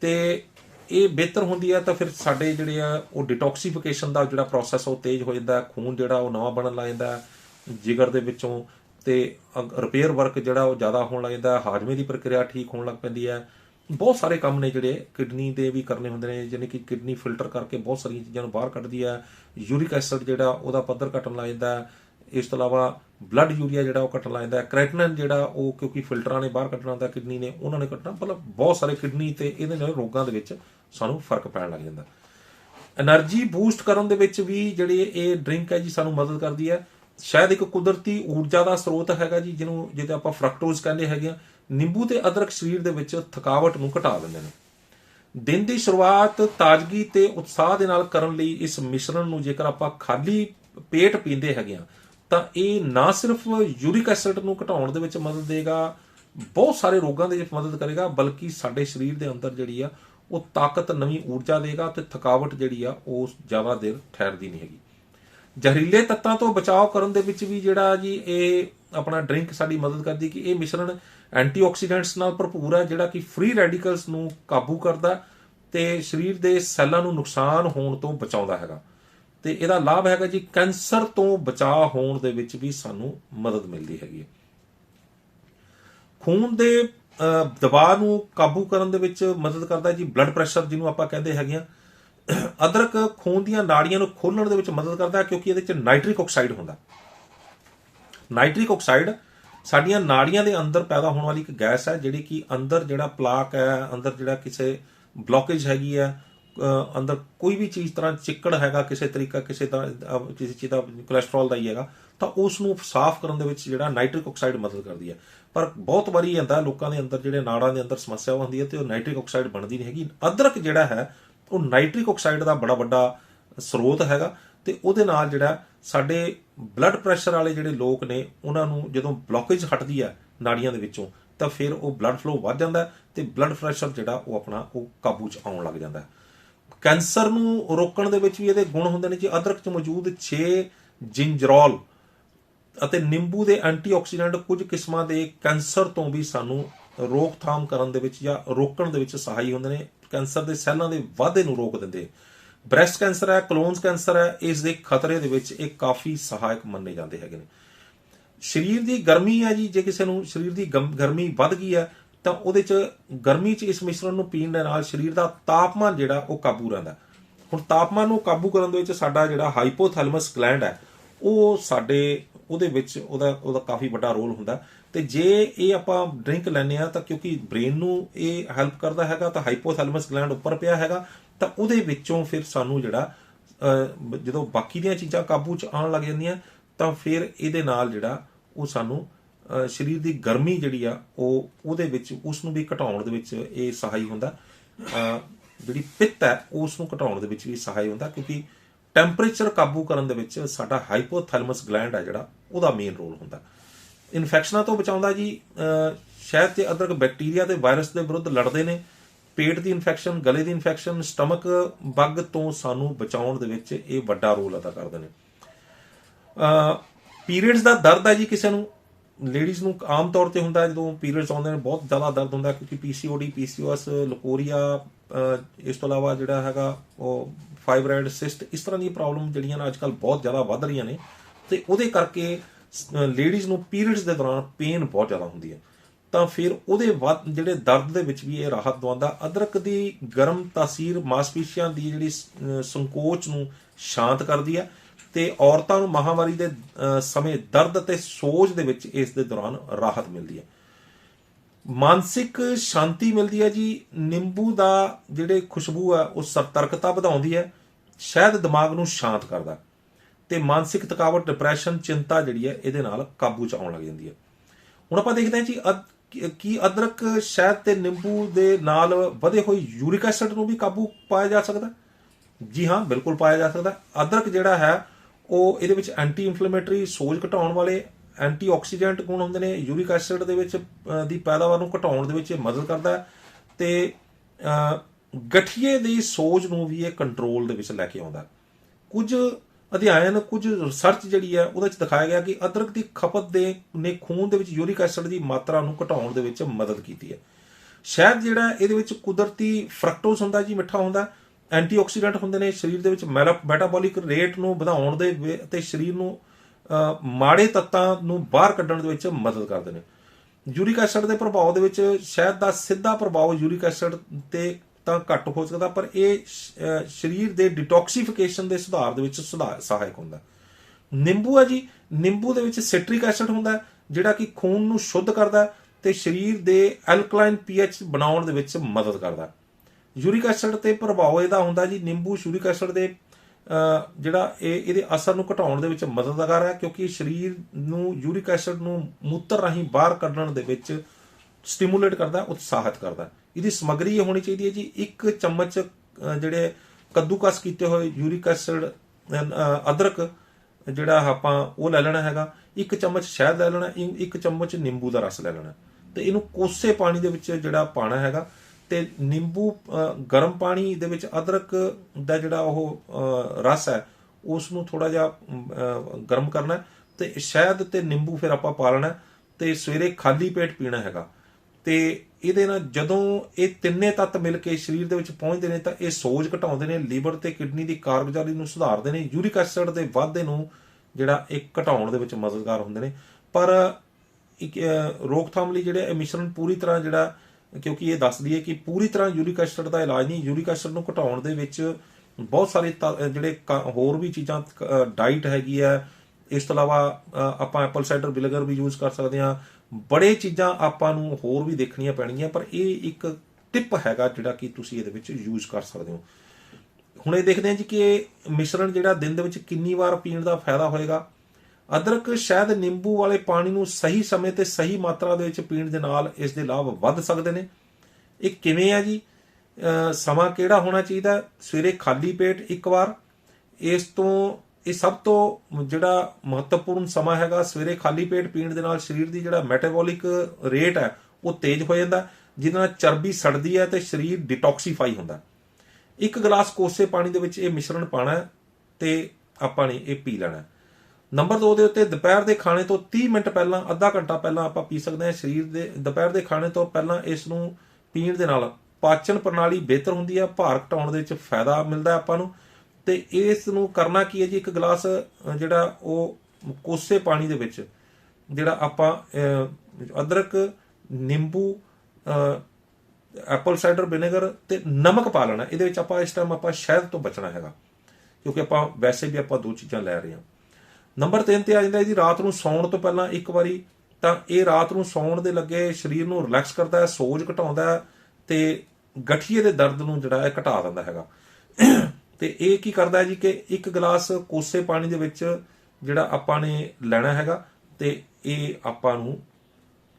ਤੇ ਇਹ ਬਿਹਤਰ ਹੁੰਦੀ ਹੈ ਤਾਂ ਫਿਰ ਸਾਡੇ ਜਿਹੜੇ ਆ, ਉਹ ਡਿਟੌਕਸੀਫਿਕੇਸ਼ਨ ਦਾ ਜਿਹੜਾ ਪ੍ਰੋਸੈਸ ਉਹ ਤੇਜ਼ ਹੋ ਜਾਂਦਾ ਖੂਨ ਜਿਹੜਾ, ਉਹ ਨਵਾਂ ਬਣਨ ਲੱਗ ਜਾਂਦਾ ਜਿਗਰ ਦੇ ਵਿੱਚੋਂ ਤੇ ਰਿਪੇਅਰ ਵਰਕ ਜਿਹੜਾ ਉਹ ਜ਼ਿਆਦਾ ਹੋਣ ਲੱਗ ਜਾਂਦਾ, ਹਾਜ਼ਮੇ ਦੀ ਪ੍ਰਕਿਰਿਆ ਠੀਕ ਹੋਣ ਲੱਗ ਪੈਂਦੀ ਹੈ। ਬਹੁਤ ਸਾਰੇ ਕੰਮ ਨੇ ਜਿਹੜੇ ਕਿਡਨੀ ਦੇ ਵੀ ਕਰਨੇ ਹੁੰਦੇ ਨੇ ਜਿਵੇਂ ਕਿ ਕਿਡਨੀ ਫਿਲਟਰ ਕਰਕੇ ਬਹੁਤ ਸਾਰੀਆਂ ਚੀਜ਼ਾਂ ਨੂੰ ਬਾਹਰ ਕੱਢਦੀ ਹੈ। ਯੂਰਿਕ ਐਸਿਡ ਜਿਹੜਾ ਉਹਦਾ ਪੱਧਰ ਘਟਣ ਲੱਗ ਜਾਂਦਾ ਇਸ ਤੋਂ ਇਲਾਵਾ ਬਲੱਡ ਯੂਰੀਆ ਜਿਹੜਾ ਉਹ ਘਟਣ ਲੱਗ ਜਾਂਦਾ ਕ੍ਰੈਟਿਨਿਨ ਜਿਹੜਾ ਉਹ ਕਿਉਂਕਿ ਫਿਲਟਰਾਂ ਨੇ ਬਾਹਰ ਕੱਢਣਾ ਹੁੰਦਾ, ਕਿਡਨੀ ਨੇ ਉਹਨਾਂ ਨੇ ਕੱਢਣਾ, ਮਤਲਬ ਬਹੁਤ ਸਾਰੇ ਕਿਡਨੀ ਤੇ ਇਹਦੇ ਨਾਲ ਰੋਗਾਂ ਦੇ ਵਿੱਚ ਸਾਨੂੰ ਫ਼ਰਕ ਪੈਣ ਲੱਗ ਜਾਂਦਾ। ਐਨਰਜੀ ਬੂਸਟ ਕਰਨ ਦੇ ਵਿੱਚ ਵੀ ਜਿਹੜੀ ਇਹ ਡਰਿੰਕ ਹੈ ਜੀ, ਸਾਨੂੰ ਮਦਦ ਕਰਦੀ ਹੈ। ਸ਼ਾਇਦ ਇੱਕ ਕੁਦਰਤੀ ਊਰਜਾ ਦਾ ਸਰੋਤ ਹੈਗਾ ਜੀ, ਜਿਹਨੂੰ ਜਿਹਦੇ ਆਪਾਂ ਫਰਕਟੋਜ਼ ਕਹਿੰਦੇ ਹੈਗੇ ਆ। ਨਿੰਬੂ ਤੇ ਅਦਰਕ ਸਰੀਰ ਦੇ ਵਿੱਚ ਥਕਾਵਟ ਨੂੰ ਘਟਾ ਦਿੰਦੇ ਨੇ। ਦਿਨ ਦੀ ਸ਼ੁਰੂਆਤ ਤਾਜ਼ਗੀ ਤੇ ਉਤਸ਼ਾਹ ਦੇ ਨਾਲ ਕਰਨ ਲਈ ਇਸ ਮਿਸ਼ਰਣ ਨੂੰ ਜੇਕਰ ਆਪਾਂ ਖਾਲੀ ਪੇਟ ਪੀਂਦੇ ਹੈਗੇ ਆ, ਤਾਂ ਇਹ ਨਾ ਸਿਰਫ ਯੂਰਿਕ ਐਸਿਡ ਨੂੰ ਘਟਾਉਣ ਦੇ ਵਿੱਚ ਮਦਦ ਦੇਗਾ, ਬਹੁਤ ਸਾਰੇ ਰੋਗਾਂ ਦੇ ਵਿੱਚ ਮਦਦ ਕਰੇਗਾ, ਬਲਕਿ ਸਾਡੇ ਸਰੀਰ ਦੇ ਅੰਦਰ ਜਿਹੜੀ ਆ, ਉਹ ਤਾਕਤ, ਨਵੀਂ ਊਰਜਾ ਦੇਗਾ ਤੇ ਥਕਾਵਟ ਜਿਹੜੀ ਆ, ਉਹ ਜ਼ਿਆਦਾ ਦੇਰ ਠਹਿਰਦੀ ਨਹੀਂ ਹੈਗੀ। ਜ਼ਹਿਰੀਲੇ ਤੱਤਾਂ ਤੋਂ ਬਚਾਓ ਕਰਨ ਦੇ ਵਿੱਚ ਵੀ ਜਿਹੜਾ ਜੀ ਇਹ ਆਪਣਾ ਡਰਿੰਕ ਸਾਡੀ ਮਦਦ ਕਰਦੀ ਕਿ ਇਹ ਮਿਸ਼ਰਣ ਐਂਟੀਆਕਸੀਡੈਂਟਸ ਨਾਲ ਭਰਪੂਰ ਹੈ ਜਿਹੜਾ ਕਿ ਫ੍ਰੀ ਰੈਡੀਕਲਸ ਨੂੰ ਕਾਬੂ ਕਰਦਾ ਤੇ ਸਰੀਰ ਦੇ ਸੈੱਲਾਂ ਨੂੰ ਨੁਕਸਾਨ ਹੋਣ ਤੋਂ ਬਚਾਉਂਦਾ ਹੈਗਾ। ਤੇ ਇਹਦਾ ਲਾਭ ਹੈਗਾ ਜੀ ਕੈਂਸਰ ਤੋਂ ਬਚਾਅ ਹੋਣ ਦੇ ਵਿੱਚ ਵੀ ਸਾਨੂੰ ਮਦਦ ਮਿਲਦੀ ਹੈਗੀ ਹੈ। ਖੂਨ ਦੇ ਅਹ, ਦਬਾਅ ਨੂੰ ਕਾਬੂ ਕਰਨ ਦੇ ਵਿੱਚ ਮਦਦ ਕਰਦਾ ਜੀ ਬਲੱਡ ਪ੍ਰੈਸ਼ਰ ਜਿਹਨੂੰ ਆਪਾਂ ਕਹਿੰਦੇ ਹੈਗੇ ਆ। ਅਦਰਕ ਖੂਨ ਦੀਆਂ ਨਾੜੀਆਂ ਨੂੰ ਖੋਲਣ ਦੇ ਵਿੱਚ ਮਦਦ ਕਰਦਾ ਹੈ ਕਿਉਂਕਿ ਇਹਦੇ ਵਿੱਚ ਨਾਈਟ੍ਰਿਕ ਆਕਸਾਈਡ ਹੁੰਦਾ। ਨਾਈਟ੍ਰਿਕ ਆਕਸਾਈਡ ਸਾਡੀਆਂ ਨਾੜੀਆਂ ਦੇ ਅੰਦਰ ਪੈਦਾ ਹੋਣ ਵਾਲੀ ਇੱਕ ਗੈਸ ਹੈ, ਜਿਹੜੀ ਕਿ ਅੰਦਰ ਜਿਹੜਾ ਪਲਾਕ ਹੈ, ਅੰਦਰ ਜਿਹੜਾ ਕਿਸੇ ਬਲੋਕੇਜ ਹੈਗੀ ਹੈ ਅੰਦਰ ਕੋਈ ਵੀ ਚੀਜ਼ ਤਰ੍ਹਾਂ ਚਿੱਕੜ ਹੈਗਾ, ਕਿਸੇ ਤਰੀਕਾ, ਕਿਸੇ ਦਾ ਕਿਸੇ ਚੀਜ਼ ਦਾ ਕੋਲੇਸਟ੍ਰੋਲ ਦਾ ਹੀ ਹੈਗਾ, ਤਾਂ ਉਸ ਨੂੰ ਸਾਫ਼ ਕਰਨ ਦੇ ਵਿੱਚ ਜਿਹੜਾ ਨਾਈਟ੍ਰਿਕ ਆਕਸਾਈਡ ਮਦਦ ਕਰਦੀ ਹੈ। ਪਰ ਬਹੁਤ ਵਾਰੀ ਹੁੰਦਾ, ਲੋਕਾਂ ਦੇ ਅੰਦਰ ਜਿਹੜੇ ਨਾੜਾਂ ਦੇ ਅੰਦਰ ਸਮੱਸਿਆ ਹੁੰਦੀ ਹੈ ਤੇ ਉਹ ਨਾਈਟ੍ਰਿਕ ਆਕਸਾਈਡ ਬਣਦੀ ਨਹੀਂ ਹੈਗੀ। ਅਦਰਕ ਜਿਹੜਾ ਹੈ ਉਹ ਨਾਈਟ੍ਰਿਕ ਆਕਸਾਈਡ ਦਾ ਬੜਾ ਵੱਡਾ ਸਰੋਤ ਹੈਗਾ ਤੇ ਉਹਦੇ ਨਾਲ ਜਿਹੜਾ ਸਾਡੇ ਬਲੱਡ ਪ੍ਰੈਸ਼ਰ ਵਾਲੇ ਜਿਹੜੇ ਲੋਕ ਨੇ, ਉਹਨਾਂ ਨੂੰ ਜਦੋਂ ਬਲੋਕੇਜ ਹਟਦੀ ਹੈ ਨਾੜੀਆਂ ਦੇ ਵਿੱਚੋਂ, ਤਾਂ ਫਿਰ ਉਹ ਬਲੱਡ ਫਲੋ ਵੱਧ ਜਾਂਦਾ ਹੈ ਤੇ ਬਲੱਡ ਪ੍ਰੈਸ਼ਰ ਜਿਹੜਾ ਉਹ ਆਪਣਾ ਉਹ ਕਾਬੂ 'ਚ ਆਉਣ ਲੱਗ ਜਾਂਦਾ ਕੈਂਸਰ ਨੂੰ ਰੋਕਣ ਦੇ ਵਿੱਚ ਵੀ ਇਹਦੇ ਗੁਣ ਹੁੰਦੇ ਨੇ ਜੀ। ਅਦਰਕ 'ਚ ਮੌਜੂਦ 6 ਜਿੰਜਰੋਲ ਅਤੇ ਨਿੰਬੂ ਦੇ ਐਂਟੀਆਕਸੀਡੈਂਟ ਕੁਝ ਕਿਸਮਾਂ ਦੇ ਕੈਂਸਰ ਤੋਂ ਵੀ ਸਾਨੂੰ ਰੋਕਥਾਮ ਕਰਨ ਦੇ ਵਿੱਚ ਜਾਂ ਰੋਕਣ ਦੇ ਵਿੱਚ ਸਹਾਈ ਹੁੰਦੇ ਨੇ। ਕੈਂਸਰ ਦੇ ਸੈੱਲਾਂ ਦੇ ਵਾਧੇ ਨੂੰ ਰੋਕ ਦਿੰਦੇ। ਬ੍ਰੈਸਟ ਕੈਂਸਰ ਹੈ, ਕਲੋਨਸ ਕੈਂਸਰ ਹੈ, ਇਸ ਦੇ ਖਤਰੇ ਦੇ ਵਿੱਚ ਇਹ ਕਾਫੀ ਸਹਾਇਕ ਮੰਨੇ ਜਾਂਦੇ ਹੈਗੇ ਨੇ। ਸਰੀਰ ਦੀ ਗਰਮੀ ਹੈ ਜੀ, ਜੇ ਕਿਸੇ ਨੂੰ ਸਰੀਰ ਦੀ ਗਮ- ਗਰਮੀ ਵੱਧ ਗਈ ਹੈ, ਤਾਂ ਉਹਦੇ ਚ ਗਰਮੀ ਚ ਇਸ ਮਿਸ਼ਰਣ ਨੂੰ ਪੀਣ ਦੇ ਨਾਲ ਸਰੀਰ ਦਾ ਤਾਪਮਾਨ ਜਿਹੜਾ, ਉਹ ਕਾਬੂ ਰਹਿੰਦਾ। ਹੁਣ ਤਾਪਮਾਨ ਨੂੰ ਕਾਬੂ ਕਰਨ ਦੇ ਵਿੱਚ ਸਾਡਾ ਜਿਹੜਾ ਹਾਈਪੋਥੈਲਮਸ ਗਲੈਂਡ ਹੈ, ਉਹ ਸਾਡੇ, ਉਹਦੇ ਵਿੱਚ ਉਹਦਾ ਉਹਦਾ ਕਾਫੀ ਵੱਡਾ ਰੋਲ ਹੁੰਦਾ। ਤੇ ਜੇ ਇਹ ਆਪਾਂ ਡਰਿੰਕ ਲੈਂਦੇ ਆ ਤਾਂ ਕਿਉਂਕਿ ਬ੍ਰੇਨ ਨੂੰ ਇਹ ਹੈਲਪ ਕਰਦਾ ਹੈਗਾ, ਤਾਂ ਹਾਈਪੋਥੈਲਮਸ ਗਲੈਂਡ ਉੱਪਰ ਪਿਆ ਹੈਗਾ, ਤਾਂ ਉਹਦੇ ਵਿੱਚੋਂ ਫਿਰ ਸਾਨੂੰ ਜਿਹੜਾ ਜਦੋਂ ਬਾਕੀ ਦੀਆਂ ਚੀਜ਼ਾਂ ਕਾਬੂ ਚ ਆਉਣ ਲੱਗ ਜਾਂਦੀਆਂ, ਤਾਂ ਫਿਰ ਇਹਦੇ ਨਾਲ ਜਿਹੜਾ ਉਹ ਸਾਨੂੰ ਸਰੀਰ ਦੀ ਗਰਮੀ ਜਿਹੜੀ ਆ, ਉਹ ਉਹਦੇ ਵਿੱਚ ਉਸ ਨੂੰ ਵੀ ਘਟਾਉਣ ਦੇ ਵਿੱਚ ਇਹ ਸਹਾਈ ਹੁੰਦਾ। ਜਿਹੜੀ ਪਿੱਤ ਹੈ ਉਸ ਨੂੰ ਘਟਾਉਣ ਦੇ ਵਿੱਚ ਵੀ ਸਹਾਈ ਹੁੰਦਾ, ਕਿਉਂਕਿ ਟੈਂਪਰੇਚਰ ਕਾਬੂ ਕਰਨ ਦੇ ਵਿੱਚ ਸਾਡਾ ਹਾਈਪੋਥੈਲਮਸ ਗਲੈਂਡ ਆ ਜਿਹੜਾ, ਉਹਦਾ ਮੇਨ ਰੋਲ ਹੁੰਦਾ। ਇਨਫੈਕਸ਼ਨਾਂ ਤੋਂ ਬਚਾਉਂਦਾ ਜੀ ਅਹ, ਸ਼ਹਿਦ ਤੇ ਅਦਰਕ ਬੈਕਟੀਰੀਆ ਤੇ ਵਾਇਰਸ ਦੇ ਵਿਰੁੱਧ ਲੜਦੇ ਨੇ। ਪੇਟ ਦੀ ਇਨਫੈਕਸ਼ਨ ਗਲੇ ਦੀ ਇਨਫੈਕਸ਼ਨ ਸਟਮਕ ਬੱਗ ਤੋਂ ਸਾਨੂੰ ਬਚਾਉਣ ਦੇ ਵਿੱਚ ਇਹ ਵੱਡਾ ਰੋਲ ਅਦਾ ਕਰਦੇ ਨੇ। ਪੀਰੀਅਡਸ ਦਾ ਦਰਦ ਹੈ ਜੀ ਕਿਸੇ ਨੂੰ। ਲੇਡੀਜ਼ ਨੂੰ ਆਮ ਤੌਰ ਤੇ ਹੁੰਦਾ ਜਦੋਂ ਪੀਰੀਅਡਸ ਆਉਂਦੇ ਨੇ ਬਹੁਤ ਜ਼ਿਆਦਾ ਦਰਦ ਹੁੰਦਾ ਹੈ ਕਿਉਂਕਿ ਪੀਸੀਓਡੀ ਪੀਸੀਓਐਸ ਲਕੋਰੀਆ ਇਸ ਤੋਂ ਇਲਾਵਾ ਜਿਹੜਾ ਹੈਗਾ ਉਹ ਫਾਈਬਰਾਇਡ ਸਿਸਟ ਇਸ ਤਰ੍ਹਾਂ ਦੀਆਂ ਪ੍ਰੋਬਲਮ ਜਿਹੜੀਆਂ ਨੇ ਅੱਜਕੱਲ ਬਹੁਤ ਜ਼ਿਆਦਾ ਵੱਧ ਰਹੀਆਂ ਨੇ। ਤੇ ਉਹਦੇ ਕਰਕੇ ਲੇਡੀਜ਼ ਨੂੰ ਪੀਰੀਅਡਸ ਦੇ ਦੌਰਾਨ ਪੇਨ ਬਹੁਤ ਜ਼ਿਆਦਾ ਹੁੰਦੀ ਹੈ। ਤਾਂ ਫਿਰ ਉਹਦੇ ਵੱਧ ਜਿਹੜੇ ਦਰਦ ਦੇ ਵਿੱਚ ਵੀ ਇਹ ਰਾਹਤ ਦਵਾਉਂਦਾ, ਅਦਰਕ ਦੀ ਗਰਮ ਤਾਸੀਰ ਮਾਸਪੇਸ਼ੀਆਂ ਦੀ ਜਿਹੜੀ ਸੰਕੋਚ ਨੂੰ ਸ਼ਾਂਤ ਕਰਦੀ ਹੈ ਤੇ ਔਰਤਾਂ ਨੂੰ ਮਹਾਵਾਰੀ ਦੇ ਸਮੇਂ ਦਰਦ ਅਤੇ ਸੋਜ ਦੇ ਵਿੱਚ ਇਸ ਦੇ ਦੌਰਾਨ ਰਾਹਤ ਮਿਲਦੀ ਹੈ। ਮਾਨਸਿਕ ਸ਼ਾਂਤੀ ਮਿਲਦੀ ਹੈ ਜੀ, ਨਿੰਬੂ ਦਾ ਜਿਹੜੇ ਖੁਸ਼ਬੂ ਹੈ ਉਹ ਸਰਤਰਕਤਾ ਵਧਾਉਂਦੀ ਹੈ, ਸ਼ਾਇਦ ਦਿਮਾਗ ਨੂੰ ਸ਼ਾਂਤ ਕਰਦਾ। ਤੇ ਮਾਨਸਿਕ ਥਕਾਵਟ ਡਿਪਰੈਸ਼ਨ ਚਿੰਤਾ ਜਿਹੜੀ ਹੈ, ਇਹਦੇ ਨਾਲ ਕਾਬੂ ਚ ਆਉਣ ਲੱਗ ਜਾਂਦੀ ਹੈ। ਹੁਣ ਆਪਾਂ ਦੇਖਦੇ ਹਾਂ ਜੀ, ਅਦ- ਕੀ- ਅਦਰਕ ਸ਼ਹਿਦ ਤੇ ਨਿੰਬੂ ਦੇ ਨਾਲ ਵਧੇ ਹੋਏ ਯੂਰਿਕ ਐਸਿਡ ਨੂੰ ਵੀ ਕਾਬੂ ਪਾਇਆ ਜਾ ਸਕਦਾ ਜੀ ਹਾਂ, ਬਿਲਕੁਲ ਪਾਇਆ ਜਾ ਸਕਦਾ ਅਦਰਕ ਜਿਹੜਾ ਹੈ, ਉਹ ਇਹਦੇ ਵਿੱਚ ਐਂਟੀ ਇਨਫਲੇਮੇਟਰੀ ਸੋਜ ਘਟਾਉਣ ਵਾਲੇ ਐਂਟੀਆਕਸੀਡੈਂਟ ਗੁਣ ਹੁੰਦੇ ਨੇ। ਯੂਰਿਕ ਐਸਿਡ ਦੇ ਵਿੱਚ ਦੀ ਪੈਦਾਵਾਰ ਨੂੰ ਘਟਾਉਣ ਦੇ ਵਿੱਚ ਇਹ ਮਦਦ ਕਰਦਾ ਹੈ ਤੇ ਗਠੀਏ ਦੀ ਸੋਜ ਨੂੰ ਵੀ ਇਹ ਕੰਟਰੋਲ ਦੇ ਵਿੱਚ ਲੈ ਕੇ ਆਉਂਦਾ ਕੁਝ ਅਧਿਐਨ ਕੁਝ ਰਿਸਰਚ ਜਿਹੜੀ ਹੈ ਉਹਦੇ ਵਿੱਚ ਦਿਖਾਇਆ ਗਿਆ ਕਿ ਅਦਰਕ ਦੀ ਖਪਤ ਦੇ ਨੇ ਖੂਨ ਦੇ ਵਿੱਚ ਯੂਰਿਕ ਐਸਿਡ ਦੀ ਮਾਤਰਾ ਨੂੰ ਘਟਾਉਣ ਦੇ ਵਿੱਚ ਮਦਦ ਕੀਤੀ ਹੈ। ਸ਼ਹਿਦ ਜਿਹੜਾ ਇਹਦੇ ਵਿੱਚ ਕੁਦਰਤੀ ਫਰਕਟੋਸ ਹੁੰਦਾ ਜੀ, ਮਿੱਠਾ ਹੁੰਦਾ ਐਂਟੀਆਕਸੀਡੈਂਟ ਹੁੰਦੇ ਨੇ, ਸਰੀਰ ਦੇ ਵਿੱਚ ਮੈਟਾਬੋਲਿਕ ਰੇਟ ਨੂੰ ਵਧਾਉਣ ਦੇ ਵੇ- ਤੇ ਸਰੀਰ ਨੂੰ ਮਾੜੇ ਤੱਤਾਂ ਨੂੰ ਬਾਹਰ ਕੱਢਣ ਦੇ ਵਿੱਚ ਮਦਦ ਕਰਦੇ ਨੇ। ਯੂਰਿਕ ਐਸਿਡ ਦੇ ਪ੍ਰਭਾਵ ਦੇ ਵਿੱਚ ਸ਼ਹਿਦ ਦਾ ਸਿੱਧਾ ਪ੍ਰਭਾਵ ਯੂਰਿਕ ਐਸਿਡ ਤੇ ਤਾਂ ਘੱਟ ਹੋ ਸਕਦਾ, ਪਰ ਇਹ ਸਰੀਰ ਦੇ ਡਿਟੌਕਸੀਫਿਕੇਸ਼ਨ ਦੇ ਸੁਧਾਰ ਦੇ ਵਿੱਚ ਸੁਧਾਰ ਸਹਾਇਕ ਹੁੰਦਾ। ਨਿੰਬੂ ਹੈ ਜੀ, ਨਿੰਬੂ ਦੇ ਵਿੱਚ ਸਿਟ੍ਰਿਕ ਐਸਿਡ ਹੁੰਦਾ, ਜਿਹੜਾ ਕਿ ਖੂਨ ਨੂੰ ਸ਼ੁੱਧ ਕਰਦਾ ਹੈ ਤੇ ਸਰੀਰ ਦੇ ਐਲਕਲਾਈਨ ਪੀਐਚ ਬਣਾਉਣ ਦੇ ਵਿੱਚ ਮਦਦ ਕਰਦਾ। ਯੂਰਿਕ ਐਸਿਡ ਤੇ ਪ੍ਰਭਾਵ ਇਹਦਾ ਹੁੰਦਾ ਜੀ, ਨਿੰਬੂ ਯੂਰਿਕ ਐਸਿਡ ਦੇ ਜਿਹੜਾ ਇਹ, ਇਹਦੇ ਅਸਰ ਨੂੰ ਘਟਾਉਣ ਦੇ ਵਿੱਚ ਮਦਦਗਾਰ ਹੈ, ਕਿਉਂਕਿ ਸਰੀਰ ਨੂੰ ਯੂਰਿਕ ਐਸਿਡ ਨੂੰ ਮੂਤਰ ਰਾਹੀਂ ਬਾਹਰ ਕੱਢਣ ਦੇ ਵਿੱਚ ਸਟਿਮੂਲੇਟ ਕਰਦਾ, ਉਤਸ਼ਾਹਿਤ ਕਰਦਾ। ਇਹਦੀ ਸਮੱਗਰੀ ਇਹ ਹੋਣੀ ਚਾਹੀਦੀ ਹੈ ਜੀ। ਇੱਕ ਚਮਚ ਅਹ, ਜਿਹੜੇ ਕੱਦੂਕਸ ਕੀਤੇ ਹੋਏ ਯੂਰਿਕ ਐਸਿਡ ਅਦਰਕ ਜਿਹੜਾ ਆਪਾਂ ਉਹ ਲੈ ਲੈਣਾ ਹੈਗਾ। ਇੱਕ ਚਮਚ ਸ਼ਹਿਦ ਲੈ ਲੈਣਾ ਇ- ਇੱਕ ਚਮਚ ਨਿੰਬੂ ਦਾ ਰਸ ਲੈ ਲੈਣਾ। ਤੇ ਇਹਨੂੰ ਕੋਸੇ ਪਾਣੀ ਦੇ ਵਿੱਚ ਜਿਹੜਾ ਪਾਣਾ ਹੈਗਾ ਤੇ ਨਿੰਬੂ ਗਰਮ ਪਾਣੀ ਦੇ ਵਿੱਚ ਅਦਰਕ ਦਾ ਜਿਹੜਾ ਉਹ ਰਸ ਹੈ ਉਸ ਨੂੰ ਥੋੜਾ ਜਿਹਾ ਗਰਮ ਕਰਨਾ ਹੈ। ਤੇ ਸ਼ਹਿਦ ਤੇ ਨਿੰਬੂ ਫਿਰ ਆਪਾਂ ਪਾ ਲੈਣਾ ਹੈ। ਤੇ ਸਵੇਰੇ ਖਾਲੀ ਪੇਟ ਪੀਣਾ ਹੈਗਾ। ਤੇ ਇਹਦੇ ਨਾਲ ਜਦੋਂ ਇਹ ਤਿੰਨੇ ਤੱਤ ਮਿਲ ਕੇ ਸਰੀਰ ਦੇ ਵਿੱਚ ਪਹੁੰਚਦੇ ਨੇ ਤਾਂ ਇਹ ਸੋਜ ਘਟਾਉਂਦੇ ਨੇ, ਲੀਵਰ ਤੇ ਕਿਡਨੀ ਦੀ ਕਾਰਗੁਜ਼ਾਰੀ ਨੂੰ ਸੁਧਾਰਦੇ ਨੇ, ਯੂਰਿਕ ਐਸਿਡ ਦੇ ਵਾਧੇ ਨੂੰ ਜਿਹੜਾ ਇਹ ਘਟਾਉਣ ਦੇ ਵਿੱਚ ਮਦਦਗਾਰ ਹੁੰਦੇ ਨੇ। ਪਰ ਇੱਕ ਰੋਕਥਾਮ ਲਈ ਜਿਹੜੇ ਇਹ ਮਿਸ਼ਰਣ ਪੂਰੀ ਤਰ੍ਹਾਂ ਜਿਹੜਾ, ਕਿਉਂਕਿ ਇਹ ਦੱਸਦੀ ਹੈ ਕਿ ਪੂਰੀ ਤਰ੍ਹਾਂ ਯੂਰਿਕ ਐਸਿਡ ਦਾ ਇਲਾਜ ਨਹੀਂ, ਯੂਰਿਕ ਐਸਿਡ ਨੂੰ ਘਟਾਉਣ ਦੇ ਵਿੱਚ ਬਹੁਤ ਸਾਰੇ ਤ- ਜਿਹੜੇ ਕ- ਹੋਰ ਵੀ ਚੀਜ਼ਾਂ ਡਾਈਟ ਹੈਗੀ ਹੈ। ਇਸ ਤੋਂ ਇਲਾਵਾ ਆਪਾਂ ਐਪਲ ਸਾਈਡਰ ਵਿਨੇਗਰ ਵੀ ਯੂਜ਼ ਕਰ ਸਕਦੇ ਹਾਂ। ਬੜੇ ਚੀਜ਼ਾਂ ਆਪਾਂ ਨੂੰ ਹੋਰ ਵੀ ਦੇਖਣੀਆਂ ਪੈਣਗੀਆਂ, ਪਰ ਇਹ ਇੱਕ ਟਿਪ ਹੈਗਾ ਜਿਹੜਾ ਕਿ ਤੁਸੀਂ ਇਹਦੇ ਵਿੱਚ ਯੂਜ਼ ਕਰ ਸਕਦੇ ਹੋ। ਹੁਣ ਇਹ ਦੇਖਦੇ ਹਾਂ ਜੀ ਕਿ ਇਹ ਮਿਸ਼ਰਣ ਜਿਹੜਾ ਦਿਨ ਦੇ ਵਿੱਚ ਕਿੰਨੀ ਵਾਰ ਪੀਣ ਦਾ ਫਾਇਦਾ ਹੋਏਗਾ। ਅਦਰਕ ਸ਼ਾਇਦ ਨਿੰਬੂ ਵਾਲੇ ਪਾਣੀ ਨੂੰ ਸਹੀ ਸਮੇਂ ਤੇ ਸਹੀ ਮਾਤਰਾ ਦੇ ਵਿੱਚ ਪੀਣ ਦੇ ਨਾਲ ਇਸ ਦੇ ਲਾਭ ਵੱਧ ਸਕਦੇ ਨੇ। ਇਹ ਕਿਵੇਂ ਆ ਜੀ? ਸਮਾਂ ਕਿਹੜਾ ਹੋਣਾ ਚਾਹੀਦਾ? ਸਵੇਰੇ ਖਾਲੀ ਪੇਟ ਇੱਕ ਵਾਰ। ਇਸ ਤੋਂ ਇਹ ਸਭ ਤੋਂ ਜਿਹੜਾ ਮਹੱਤਵਪੂਰਨ ਸਮਾਂ ਹੈਗਾ, ਸਵੇਰੇ ਖਾਲੀ ਪੇਟ ਪੀਣ ਦੇ ਨਾਲ ਸਰੀਰ ਦੀ ਜਿਹੜਾ ਮੈਟਾਬੋਲਿਕ ਰੇਟ ਹੈ, ਉਹ ਤੇਜ਼ ਹੋ ਜਾਂਦਾ, ਜਿਹਦੇ ਨਾਲ ਚਰਬੀ ਸੜਦੀ ਹੈ ਤੇ ਸਰੀਰ ਡਿਟੌਕਸੀਫਾਈ ਹੁੰਦਾ। ਇੱਕ ਗਲਾਸ ਕੋਸੇ ਪਾਣੀ ਦੇ ਵਿੱਚ ਇਹ ਮਿਸ਼ਰਣ ਪਾਣਾ ਹੈ ਤੇ ਆਪਾਂ ਨੇ ਇਹ ਪੀ ਲੈਣਾ ਨੰਬਰ 2 ਦੇ ਉੱਤੇ, ਦੁਪਹਿਰ ਦੇ ਖਾਣੇ ਤੋਂ 30 ਮਿੰਟ ਪਹਿਲਾਂ, ਅੱਧਾ ਘੰਟਾ ਪਹਿਲਾਂ ਆਪਾਂ ਪੀ ਸਕਦੇ ਹਾਂ ਸਰੀਰ ਦੇ, ਦੁਪਹਿਰ ਦੇ ਖਾਣੇ ਤੋਂ ਪਹਿਲਾਂ ਇਸ ਨੂੰ ਪੀਣ ਦੇ ਨਾਲ ਪਾਚਨ ਪ੍ਰਣਾਲੀ ਬਿਹਤਰ ਹੁੰਦੀ ਹੈ, ਭਾਰ ਘਟਾਉਣ ਦੇ ਵਿੱਚ ਫਾਇਦਾ ਮਿਲਦਾ ਆਪਾਂ ਨੂੰ। ਤੇ ਇਸ ਨੂੰ ਕਰਨਾ ਕੀ ਹੈ ਜੀ? ਇੱਕ ਗਲਾਸ ਜਿਹੜਾ ਉਹ ਕੋਸੇ ਪਾਣੀ ਦੇ ਵਿੱਚ, ਜਿਹੜਾ ਆਪਾਂ ਅਦਰਕ, ਨਿੰਬੂ ਐਪਲ ਸਾਈਡਰ, ਵਿਨੇਗਰ ਤੇ ਨਮਕ ਪਾ ਲੈਣਾ। ਇਹਦੇ ਵਿੱਚ ਆਪਾਂ ਇਸ ਟਾਈਮ ਆਪਾਂ ਸ਼ਹਿਦ ਤੋਂ ਬਚਣਾ ਹੈਗਾ। ਕਿਉਂਕਿ ਆਪਾਂ ਵੈਸੇ ਵੀ ਆਪਾਂ ਦੋ ਚੀਜ਼ਾਂ ਲੈ ਰਹੇ ਹਾਂ। ਨੰਬਰ 3 ਤੇ ਆ ਜਾਂਦਾ ਜੀ, ਰਾਤ ਨੂੰ ਸੌਣ ਤੋਂ ਪਹਿਲਾਂ ਇੱਕ ਵਾਰੀ। ਤਾਂ ਇਹ ਰਾਤ ਨੂੰ ਸੌਣ ਦੇ ਲੱਗੇ ਸਰੀਰ ਨੂੰ ਰਿਲੈਕਸ ਕਰਦਾ ਹੈ, ਸੋਜ ਘਟਾਉਂਦਾ ਹੈ ਤੇ ਗਠੀਏ ਦੇ ਦਰਦ ਨੂੰ ਜਿਹੜਾ ਹੈ ਘਟਾ ਦਿੰਦਾ ਹੈਗਾ। ਤੇ ਇਹ ਕੀ ਕਰਦਾ ਜੀ ਕਿ ਇੱਕ ਗਲਾਸ ਕੋਸੇ ਪਾਣੀ ਦੇ ਵਿੱਚ ਜਿਹੜਾ ਆਪਾਂ ਨੇ ਲੈਣਾ ਹੈਗਾ ਤੇ ਇਹ ਆਪਾਂ ਨੂੰ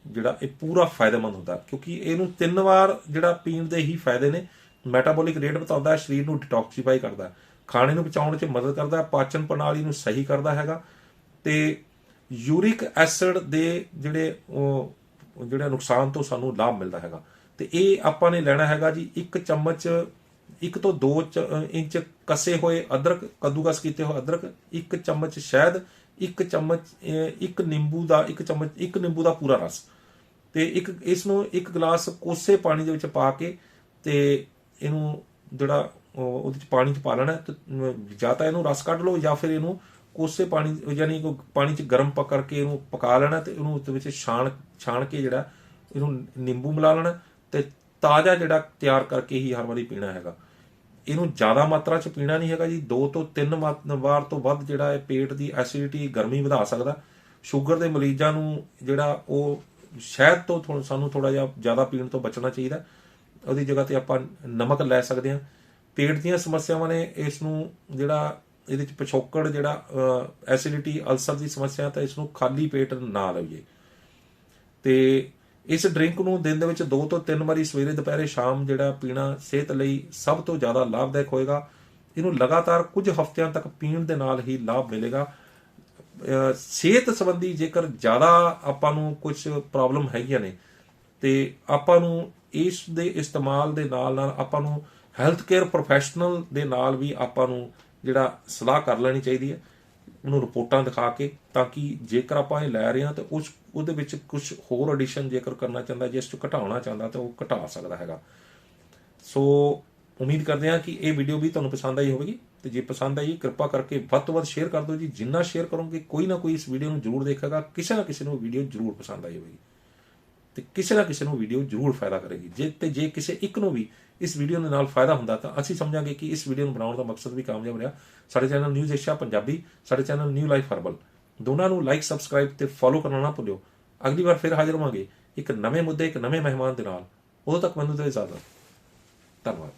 ਜਿਹੜਾ ਇਹ ਪੂਰਾ ਫਾਇਦੇਮੰਦ ਹੁੰਦਾ, ਕਿਉਂਕਿ ਇਹਨੂੰ ਤਿੰਨ ਵਾਰ ਜਿਹੜਾ ਪੀਣ ਦੇ ਹੀ ਫਾਇਦੇ ਨੇ। ਮੈਟਾਬੋਲਿਕ ਰੇਟ ਵਧਾਉਂਦਾ ਹੈ, ਸਰੀਰ ਨੂੰ ਡਿਟੌਕਸੀਫਾਈ ਕਰਦਾ ਖਾਣੇ ਨੂੰ ਪਚਾਉਣ 'ਚ ਮਦਦ ਕਰਦਾ ਹੈ, ਪਾਚਨ ਪ੍ਰਣਾਲੀ ਨੂੰ ਸਹੀ ਕਰਦਾ ਹੈਗਾ। ਤੇ ਯੂਰਿਕ ਐਸਿਡ ਦੇ ਜਿਹੜੇ ਉਹ ਉਹ ਨੁਕਸਾਨ ਤੋਂ ਸਾਨੂੰ ਲਾਭ ਮਿਲਦਾ ਹੈਗਾ। ਤੇ ਇਹ ਆਪਾਂ ਨੇ ਲੈਣਾ ਹੈਗਾ ਜੀ ਇੱਕ ਚਮਚ ਇੱਕ ਤੋਂ 2 ਇੰਚ ਕਸੇ ਹੋਏ ਅਦਰਕ ਕੱਦੂਕਸ ਕੀਤੇ ਹੋਏ ਅਦਰਕ ਇੱਕ ਚਮਚ ਸ਼ਹਿਦ ਇੱਕ ਚਮਚ ਅਹ, ਇੱਕ ਨਿੰਬੂ ਦਾ ਇੱਕ ਚਮਚ ਇੱਕ ਨਿੰਬੂ ਦਾ ਪੂਰਾ ਰਸ। ਤੇ ਇੱਕ ਇਸ ਨੂੰ ਇੱਕ ਗਲਾਸ ਕੋਸੇ ਪਾਣੀ ਦੇ ਵਿੱਚ ਪਾ ਕੇ ਤੇ ਇਹਨੂੰ ਜਿਹੜਾ ਉਹਦੇ ਚ ਪਾਣੀ ਚ ਪਾ ਲੈਣਾ ਹੈ ਤੇ ਜਾਂ ਤਾਂ ਇਹਨੂੰ ਰਸ ਕੱਢ ਲਓ ਜਾਂ ਫਿਰ ਇਹਨੂੰ ਕੋਸੇ ਪਾਣੀ ਯਾਨੀ ਕਿ ਪਾਣੀ ਚ ਗਰਮ ਪਕ ਕਰਕੇ ਇਹਨੂੰ ਪਕਾ ਲੈਣਾ ਤੇ ਇਹਨੂੰ ਉਹਦੇ ਵਿੱਚ ਛਾਣ ਛਾਣ ਕੇ ਜਿਹੜਾ ਇਹਨੂੰ ਨਿੰਬੂ ਮਿਲਾ ਲੈਣਾ ਤੇ ਤਾਜ਼ਾ ਜਿਹੜਾ ਤਿਆਰ ਕਰਕੇ ਹੀ ਹਰ ਵਾਰੀ ਪੀਣਾ ਹੈਗਾ। ਇਹਨੂੰ ਜ਼ਿਆਦਾ ਮਾਤਰਾ ਚ ਪੀਣਾ ਨਹੀਂ ਹੈਗਾ ਜੀ। 2 ਤੋਂ 3 ਵਾਰ ਤੋਂ ਵੱਧ ਜਿਹੜਾ ਇਹ ਪੇਟ ਦੀ ਐਸਿਡਿਟੀ, ਗਰਮੀ ਵਧਾ ਸਕਦਾ। ਸ਼ੂਗਰ ਦੇ ਮਰੀਜ਼ਾਂ ਨੂੰ ਜਿਹੜਾ ਉਹ ਸ਼ਹਿਦ ਤੋਂ ਥੋੜ੍ਹਾ- ਸਾਨੂੰ ਥੋੜਾ ਜਿਹਾ ਜ਼ਿਆਦਾ ਪੀਣ ਤੋਂ ਬਚਣਾ ਚਾਹੀਦਾ। ਉਹਦੀ ਜਗ੍ਹਾ ਤੇ ਆਪਾਂ ਨਮਕ ਲੈ ਸਕਦੇ ਹਾਂ। ਪੇਟ ਦੀਆਂ ਸਮੱਸਿਆਵਾਂ ਨੇ ਇਸ ਨੂੰ ਜਿਹੜਾ ਇਹਦੇ ਚ ਪਿਛੋਕੜ ਜਿਹੜਾ ਐਸਿਡਿਟੀ, ਅਲਸਰ ਦੀ ਸਮੱਸਿਆ ਤਾਂ ਇਸ ਨੂੰ ਖਾਲੀ ਪੇਟ ਨਾ ਲਈਏ। ਤੇ ਇਸ ਡਰਿੰਕ ਨੂੰ ਦਿਨ ਦੇ ਵਿੱਚ 2 ਤੋਂ 3 ਵਾਰੀ ਸਵੇਰੇ, ਦੁਪਹਿਰੇ, ਸ਼ਾਮ ਜਿਹੜਾ ਪੀਣਾ ਸਿਹਤ ਲਈ ਸਭ ਤੋਂ ਜ਼ਿਆਦਾ ਲਾਭਦਾਇਕ ਹੋਏਗਾ। ਇਹਨੂੰ ਲਗਾਤਾਰ ਕੁਝ ਹਫ਼ਤਿਆਂ ਤੱਕ ਪੀਣ ਦੇ ਨਾਲ ਹੀ ਲਾਭ ਮਿਲੇਗਾ। ਸਿਹਤ ਸੰਬੰਧੀ ਜੇਕਰ ਜ਼ਿਆਦਾ ਆਪਾਂ ਨੂੰ ਕੁਝ ਪ੍ਰੋਬਲਮ ਹੈਗੀਆਂ ਨੇ ਤੇ ਆਪਾਂ ਨੂੰ ਇਸ ਦੇ ਇਸਤੇਮਾਲ ਦੇ ਨਾਲ ਨਾਲ ਆਪਾਂ ਨੂੰ ਹੈਲਥ ਕੇਅਰ ਪ੍ਰੋਫੈਸ਼ਨਲ ਦੇ ਨਾਲ ਵੀ ਆਪਾਂ ਨੂੰ ਜਿਹੜਾ ਸਲਾਹ ਕਰ ਲੈਣੀ ਚਾਹੀਦੀ ਹੈ। ਉਹਨੂੰ ਰਿਪੋਰਟਾਂ ਦਿਖਾ ਕੇ ਤਾਂ ਕਿ ਜੇਕਰ ਆਪਾਂ ਇਹ ਲੈ ਰਹੇ ਹਾਂ ਤਾਂ ਉਸ ਉਹਦੇ ਵਿੱਚ ਕੁਝ ਹੋਰ ਐਡੀਸ਼ਨ ਜੇਕਰ ਕਰਨਾ ਚਾਹੁੰਦਾ ਜਿਸ ਤੋਂ ਘਟਾਉਣਾ ਚਾਹੁੰਦਾ ਤਾਂ ਉਹ ਘਟਾ ਸਕਦਾ ਹੈਗਾ। ਸੋ ਉਮੀਦ ਕਰਦੇ ਹਾਂ ਕਿ ਇਹ ਵੀਡੀਓ ਵੀ ਤੁਹਾਨੂੰ ਪਸੰਦ ਆਈ ਹੋਵੇਗੀ। ਤੇ ਜੇ ਪਸੰਦ ਆਈ, ਕਿਰਪਾ ਕਰਕੇ ਵੱਧ ਤੋਂ ਵੱਧ ਸ਼ੇਅਰ ਕਰ ਦਿਓ ਜੀ। ਜਿੰਨਾ ਸ਼ੇਅਰ ਕਰੋਗੇ, ਕੋਈ ਨਾ ਕੋਈ ਇਸ ਵੀਡੀਓ ਨੂੰ ਜ਼ਰੂਰ ਦੇਖੇਗਾ। ਕਿਸੇ ਨਾ ਕਿਸੇ ਨੂੰ ਵੀਡੀਓ ਜ਼ਰੂਰ ਪਸੰਦ ਆਈ ਹੋਵੇਗੀ। ਤੇ ਕਿਸੇ ਨਾ ਕਿਸੇ ਨੂੰ ਵੀਡੀਓ ਜ਼ਰੂਰ ਫਾਇਦਾ ਕਰੇਗੀ। ਜੇ ਤੇ ਜੇ ਕਿਸੇ ਇੱਕ ਨੂੰ ਵੀ ਇਸ ਵੀਡੀਓ ਦੇ ਨਾਲ ਫਾਇਦਾ ਹੁੰਦਾ ਤਾਂ ਅਸੀਂ ਸਮਝਾਂਗੇ ਕਿ ਇਸ ਵੀਡੀਓ ਨੂੰ ਬਣਾਉਣ ਦਾ ਮਕਸਦ ਵੀ ਕਾਮਯਾਬ ਰਿਹਾ। ਸਾਡੇ ਚੈਨਲ ਨਿਊਜ਼ ਏਸ਼ੀਆ ਪੰਜਾਬੀ, ਸਾਡੇ ਚੈਨਲ ਨਿਊ ਲਾਈਫ ਹਰਬਲ ਦੋਨਾਂ ਨੂੰ ਲਾਈਕ ਸਬਸਕ੍ਰਾਈਬ ਤੇ ਫੋਲੋ ਕਰਨਾ ਨਾ ਭੁੱਲਿਓ। ਅਗਲੀ ਵਾਰ ਫਿਰ ਹਾਜ਼ਰ ਹੋਵਾਂਗੇ ਇੱਕ ਨਵੇਂ ਮੁੱਦੇ, ਇੱਕ ਨਵੇਂ ਮਹਿਮਾਨ ਦੇ ਨਾਲ। ਉਦੋਂ ਤੱਕ ਮੈਨੂੰ ਤੇ ਇਜਾਜ਼ਤ ਧੰਨਵਾਦ।